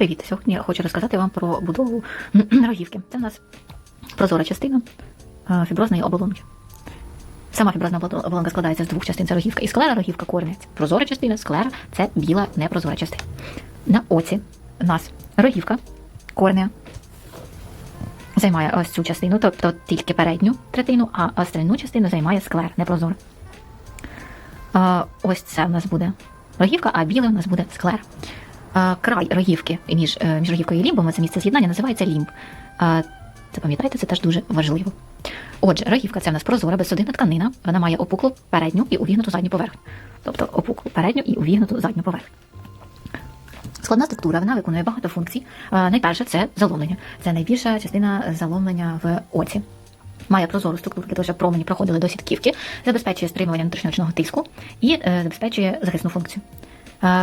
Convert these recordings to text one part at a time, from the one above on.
привіт! Сьогодні я хочу розказати вам про будову рогівки. Це в нас прозора частина е, фіброзної оболонки. Сама фіброзна оболонка складається з двох частин: це рогівка і склера, рогівка корня. Прозора частина, склера це біла непрозора частина. На оці у нас рогівка, корнеа займає ось цю частину, тобто тільки передню третину, а остальну частину займає склер, непрозора. Е, Ось це в нас буде рогівка, а біле у нас буде склер. Край рогівки між, е, між рогівкою і лімбом, це місце з'єднання, називається лімб. Е, Запам'ятайте, це теж дуже важливо. Отже, рогівка це в нас прозора, безсудинна тканина. Вона має опуклу передню і увігнуту задню поверхню. Тобто опуклу передню і увігнуту задню поверхню. Складна структура, вона виконує багато функцій. Найперше це заломлення. Це найбільша частина заломлення в оці. Має прозору структуру для того, щоб промені проходили до сітківки, забезпечує стримування внутрішньоочного тиску і е, забезпечує захисну функцію.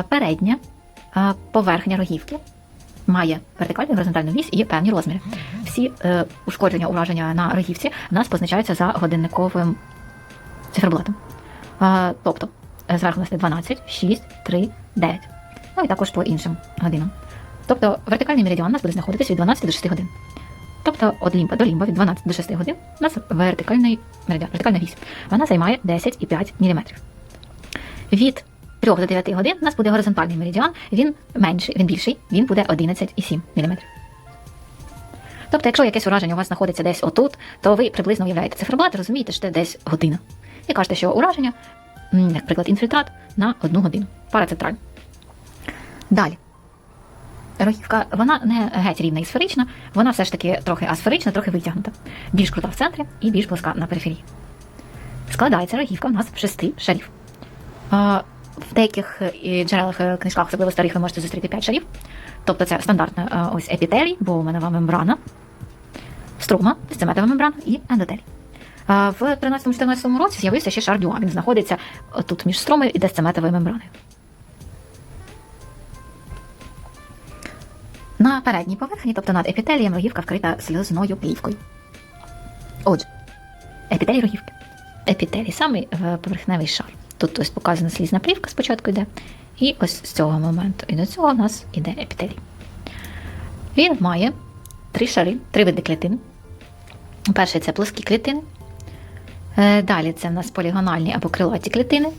Передня поверхня рогівки має вертикальну і горизонтальну вісь і певні розміри. Всі е, ушкодження, ураження на рогівці в нас позначаються за годинниковим циферблатом. Тобто е, зверху нас 12, 6, 3, 9. Ну і також по іншим годинам. Тобто вертикальний меридіан у нас буде знаходитись від 12 до 6 годин. Тобто від лімба до лімба від 12 до 6 годин у нас вертикальний меридіан, вертикальна вісь. Вона займає 10,5 мм. Від 3 до 9 годин у нас буде горизонтальний меридіан, він менший, він більший, він буде 11,7 мм. Тобто, якщо якесь ураження у вас знаходиться десь отут, то ви приблизно уявляєте циферблат, розумієте, що це десь година. І кажете, що ураження, м, як приклад, інфільтрат на одну годину. Парацентральний. Далі. Рогівка, вона не геть рівна і сферична, вона все ж таки трохи асферична, трохи витягнута. Більш крута в центрі і більш плоска на периферії. Складається рогівка в нас з шести шарів. В деяких е, джерелах е, книжках, особливо старих, ви можете зустріти 5 шарів. Тобто це стандартна е, ось епітелій, бовменова мембрана, струма, дисцеметова мембрана і ендотелій. В 13-14 році з'явився ще шар дюа. Він знаходиться тут між стромою і дисцеметовою мембраною. На передній поверхні, тобто над епітелієм, рогівка вкрита сльозною плівкою. Отже, епітелій рогівки. Епітелій самий поверхневий шар. Тут ось показана слізна плівка спочатку йде, і ось з цього моменту. І до цього у нас іде епітелій. Він має три шари, три види клітин. Перший це плоскі клітини. Е, Далі це в нас полігональні або крилаті клітини.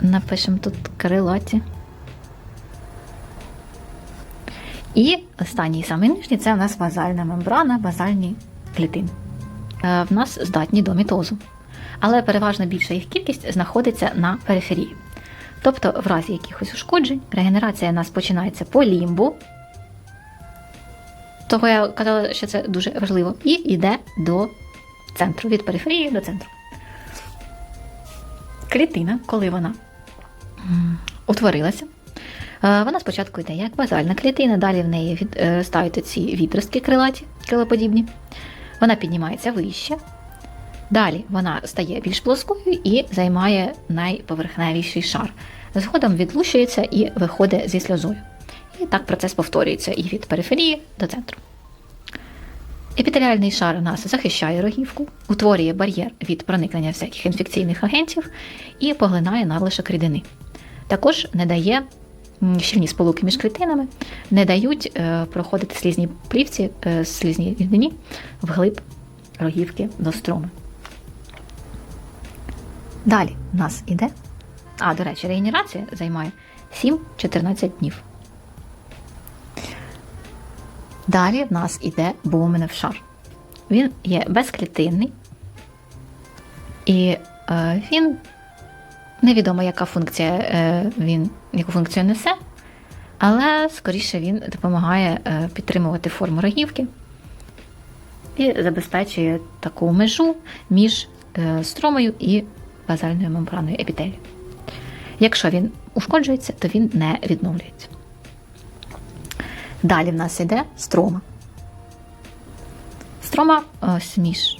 Напишемо тут крилаті. І останній самий нижній це у нас базальна мембрана, базальні клітини. Е, В нас здатні до мітозу. Але переважно більша їх кількість знаходиться на периферії. Тобто, в разі якихось ушкоджень, регенерація у нас починається по лімбу. Того я казала, що це дуже важливо, і йде до центру, від периферії до центру. Клітина, коли вона утворилася, Е, Вона спочатку йде як базальна клітина, далі в неї від, е, ці відростки крилаті, крилоподібні. Вона піднімається вище. Далі вона стає більш плоскою і займає найповерхневіший шар. Згодом відлущується і виходить зі сльозою. І так процес повторюється і від периферії до центру. Епітеліальний шар у нас захищає рогівку, утворює бар'єр від проникнення всяких інфекційних агентів і поглинає надлишок рідини. Також не дає щільні сполуки між клітинами, не дають е, проходити слізній плівці, е, слізній рідині вглиб рогівки до струми. Далі в нас іде. А, до речі, регенерація займає 7-14 днів. Далі в нас іде буменев шар. Він є безклітинний, і е, він невідомо, яка функція е, він, яку функцію несе, але скоріше він допомагає е, підтримувати форму рогівки і забезпечує таку межу між е, стромою і базальною мембраною епітелію. Якщо він ушкоджується, то він не відновлюється. Далі в нас йде строма. Строма ось між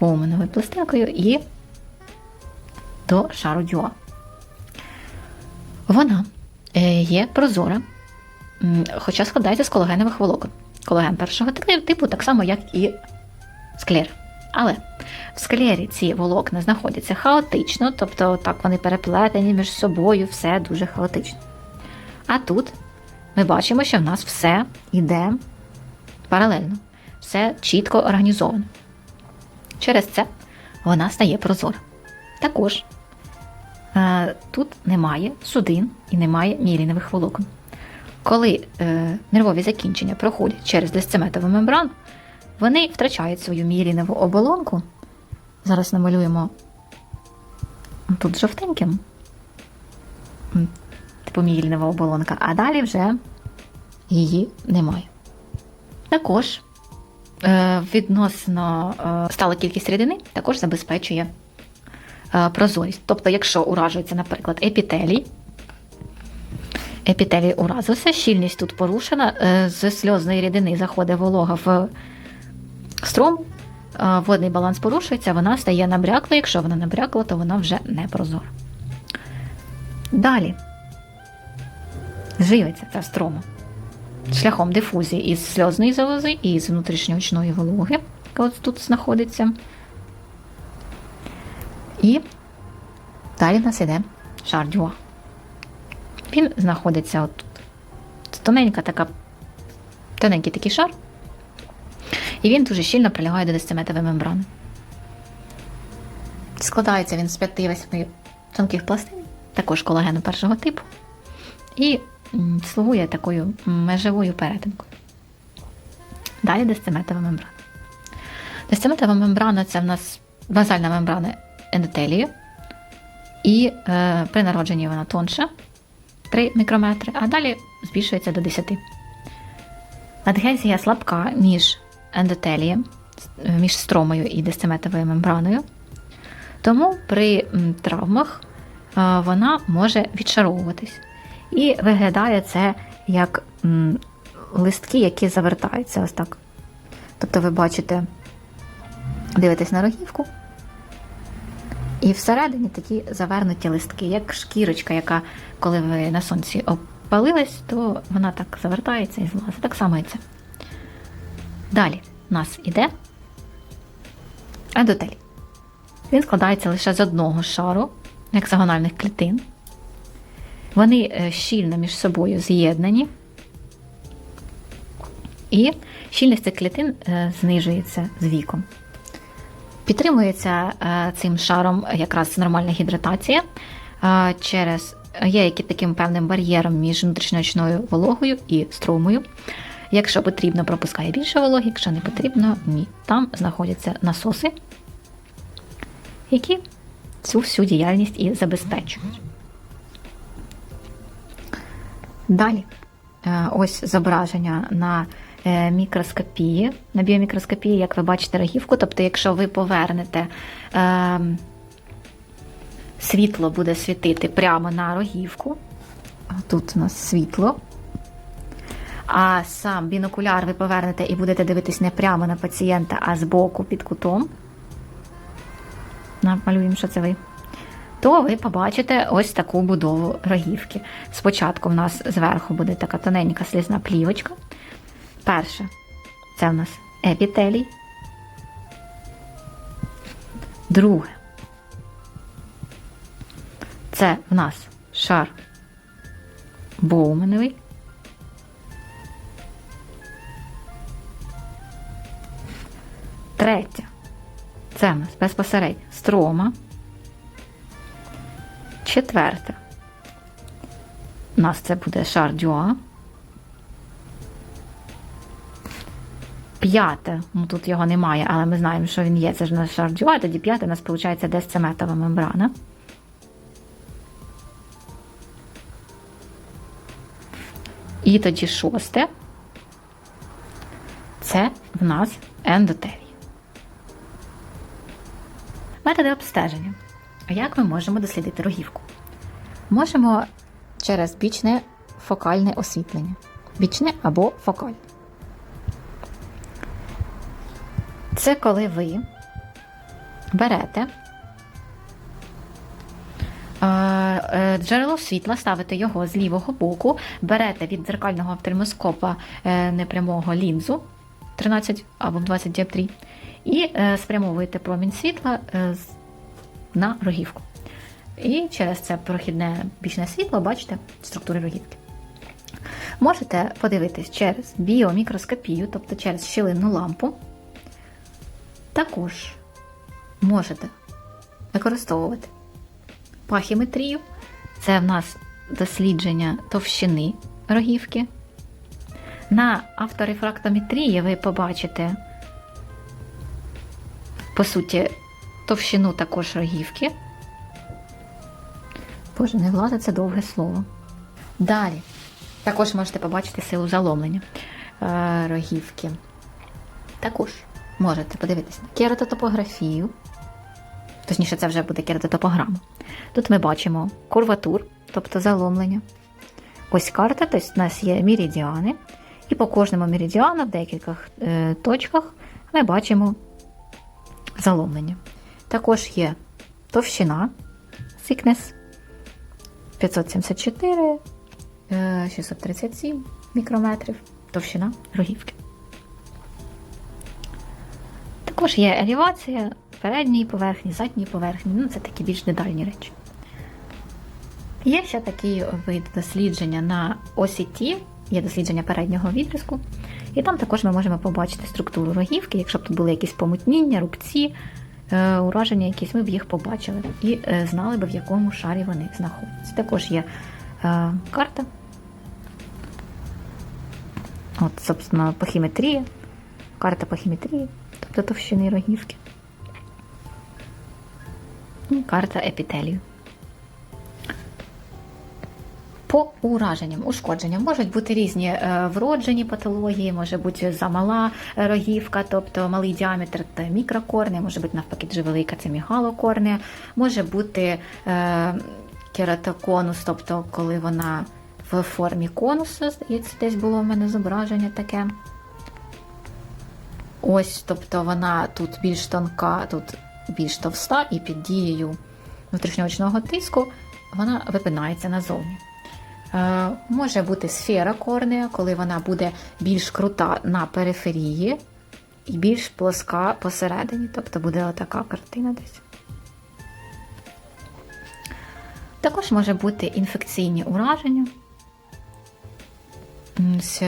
боуменовою пластинкою і до шару дюа. Вона е, є прозора, хоча складається з колагенових волокон. Колаген першого типу, так само, як і склер. Але в склері ці волокна знаходяться хаотично, тобто так вони переплетені між собою, все дуже хаотично. А тут ми бачимо, що в нас все йде паралельно, все чітко організовано. Через це вона стає прозора. Також е, тут немає судин і немає мієлінових волокон. Коли е, нервові закінчення проходять через дисцеметову мембрану, вони втрачають свою мієлінову оболонку. Зараз намалюємо тут жовтеньким, типу мієлінова оболонка, а далі вже її немає. Також е, відносно е, стала кількість рідини також забезпечує е, прозорість. Тобто, якщо уражується, наприклад, епітелій, епітелій уразився, щільність тут порушена, з сльозної рідини заходить волога в струм, е, водний баланс порушується, вона стає набряклою. Якщо вона набрякла, то вона вже не прозора. Далі живиться ця строма шляхом дифузії із сльозної залози і з внутрішньоочної вологи, яка от тут знаходиться. І далі в нас іде шар дюа. Він знаходиться отут. Це тоненька така, тоненький такий шар. І він дуже щільно прилягає до десциметової мембрани. Складається він з 5-8 тонких пластин, також колагену першого типу. І слугує такою межовою перетинкою. Далі десциметова мембрана. Десциметова мембрана це в нас базальна мембрана ендотелію. І е, при народженні вона тонша 3 мікрометри, а далі збільшується до 10. Адгезія слабка між ендотелієм, е, між стромою і десциметовою мембраною. Тому при травмах е, вона може відшаровуватись. І виглядає це як листки, які завертаються ось так. Тобто ви бачите, дивитесь на рогівку, і всередині такі завернуті листки, як шкірочка, яка, коли ви на сонці опалились, то вона так завертається і злазить. Так само і це. Далі у нас іде ендотелій. Він складається лише з одного шару гексагональних клітин. Вони е, щільно між собою з'єднані, і щільність цих клітин е, знижується з віком. Підтримується е, цим шаром якраз нормальна гідратація через є які таким певним бар'єром між внутрішньоочною вологою і струмою. Якщо потрібно, пропускає більше вологи, якщо не потрібно, ні. Там знаходяться насоси, які цю всю діяльність і забезпечують. Далі, е, ось зображення на е, мікроскопії, на біомікроскопії, як ви бачите, рогівку. Тобто, якщо ви повернете е, світло буде світити прямо на рогівку, тут у нас світло. А сам бінокуляр ви повернете і будете дивитись не прямо на пацієнта, а збоку під кутом. Намалюємо, що це ви то ви побачите ось таку будову рогівки. Спочатку в нас зверху буде така тоненька слізна плівочка. Перше, це в нас епітелій. Друге, це в нас шар боуменовий. Третє, це в нас безпосередньо строма. Четверте. У нас це буде шар дюа. П'яте, ну тут його немає, але ми знаємо, що він є. Це ж у нас шар тоді п'яте у нас виходить десцеметова мембрана. І тоді шосте. Це в нас ендотелій. Методи обстеження. Як ми можемо дослідити рогівку? Можемо через бічне фокальне освітлення. Бічне або фокальне. Це коли ви берете е, е, джерело світла, ставите його з лівого боку, берете від дзеркального офтальмоскопа е, непрямого лінзу 13 або 20 діоптрій і е, спрямовуєте промінь світла е, на рогівку. І через це прохідне бічне світло бачите структури рогівки. Можете подивитись через біомікроскопію, тобто через щілинну лампу. Також можете використовувати пахіметрію. Це в нас дослідження товщини рогівки. На авторефрактометрії ви побачите, по суті, товщину також рогівки. Боже, не влазить це довге слово. Далі. Також можете побачити силу заломлення е, рогівки. Також можете подивитися на кератотопографію. Точніше, це вже буде кератотопограма. Тут ми бачимо курватур, тобто заломлення. Ось карта, тобто у нас є меридіани, і по кожному меридіану в декількох е, точках ми бачимо заломлення. Також є товщина, thickness 574, е, 637 мікрометрів, товщина рогівки. Також є елевація передньої поверхні, задньої поверхні, ну це такі більш детальні речі. Є ще такий вид дослідження на осіті, є дослідження переднього відрізку, і там також ми можемо побачити структуру рогівки, якщо б тут були якісь помутніння, рубці, е, ураження якісь, ми б їх побачили і е, знали б, в якому шарі вони знаходяться. Також є е, карта. От, собственно, пахіметрія, карта пахіметрії, тобто товщини рогівки. І карта епітелію. По ураженням, ушкодженням можуть бути різні е, вроджені патології, може бути замала рогівка, тобто малий діаметр це мікрокорнea, може бути навпаки дуже велика, це мігалокорнea, може бути е, кератоконус, тобто коли вона в формі конуса, здається, десь було в мене зображення таке. Ось, тобто вона тут більш тонка, тут більш товста, і під дією внутрішньоочного тиску вона випинається назовні. Е, може бути сфера корнеа, коли вона буде більш крута на периферії і більш плоска посередині. Тобто буде отака картина десь. Також може бути інфекційні ураження. Ось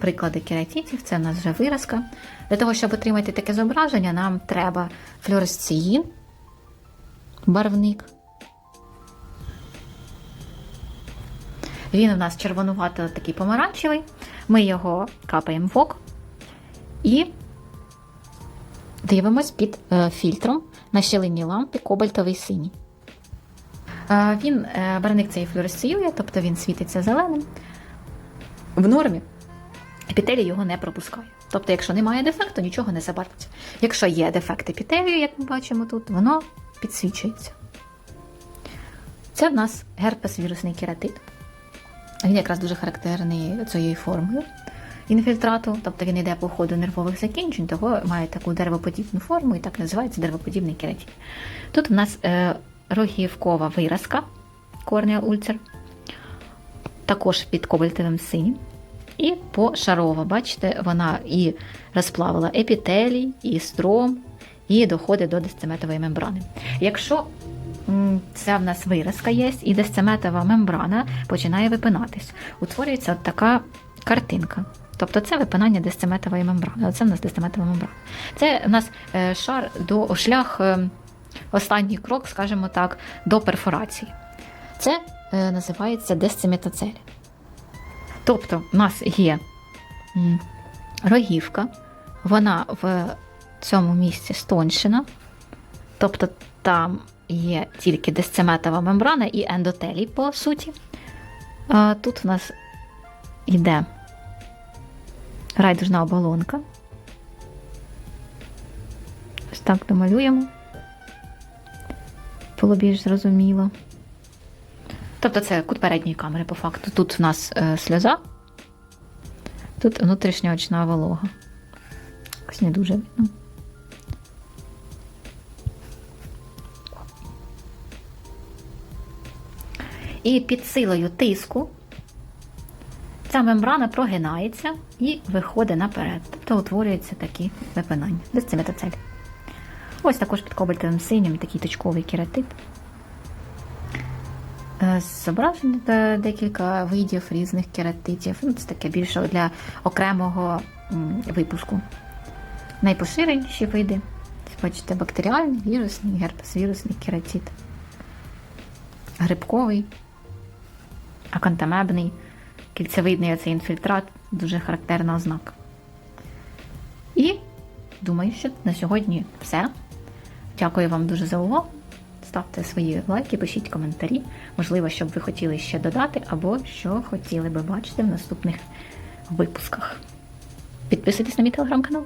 приклади кератитів, це в нас вже виразка. Для того, щоб отримати таке зображення, нам треба флюоресцеїн, барвник. Він у нас червонувато такий помаранчевий. Ми його капаємо в ок і дивимось під е, фільтром на щілинній лампі кобальтовий синій. Е, Він е, барвник цей флюоресцеює, тобто він світиться зеленим. В нормі епітелій його не пропускає. Тобто, якщо немає дефекту, нічого не забарвиться. Якщо є дефект епітелію, як ми бачимо тут, воно підсвічується. Це в нас герпес вірусний кератит. Він якраз дуже характерний цією формою інфільтрату, тобто він йде по ходу нервових закінчень, того має таку деревоподібну форму і так називається деревоподібний кератин. Тут у нас е, рогівкова виразка корнеа ульцер, також під кобальтовим синім. І пошарова, бачите, вона і розплавила епітелій, і стром, і доходить до дисцеметової мембрани. Якщо ця в нас виразка є, і дисцеметова мембрана починає випинатись, утворюється от така картинка. Тобто це випинання дисцеметової мембрани. Оце в нас дисцеметова мембрана. Це в нас е, шар до шлях, е, останній крок, скажімо так, до перфорації. Це е, називається дисцеметоцель. Тобто, в нас є рогівка, вона в цьому місці стоншена, тобто там є тільки дисцеметова мембрана і ендотелій, по суті. А тут в нас йде райдужна оболонка. Ось так домалюємо. Було більш зрозуміло. Тобто це кут передньої камери, по факту. Тут в нас е, сльоза, тут внутрішня очна волога. Якось не дуже видно. І під силою тиску ця мембрана прогинається і виходить наперед. Тобто утворюються такі випинання. Дисциметоцель. Ось також під кобальтовим синім такий точковий кератит. Е, Зображено декілька видів різних кератитів. Ну, це таке більше для окремого випуску. Найпоширеніші види. Ось Бачите, бактеріальний, вірусний, герпес-вірусний кератит, грибковий, акантамебний, кільцевидний оцей інфільтрат, дуже характерна ознака. І думаю, що на сьогодні все. Дякую вам дуже за увагу. Ставте свої лайки, пишіть коментарі. Можливо, що б ви хотіли ще додати, або що хотіли би бачити в наступних випусках. Підписуйтесь на мій телеграм-канал.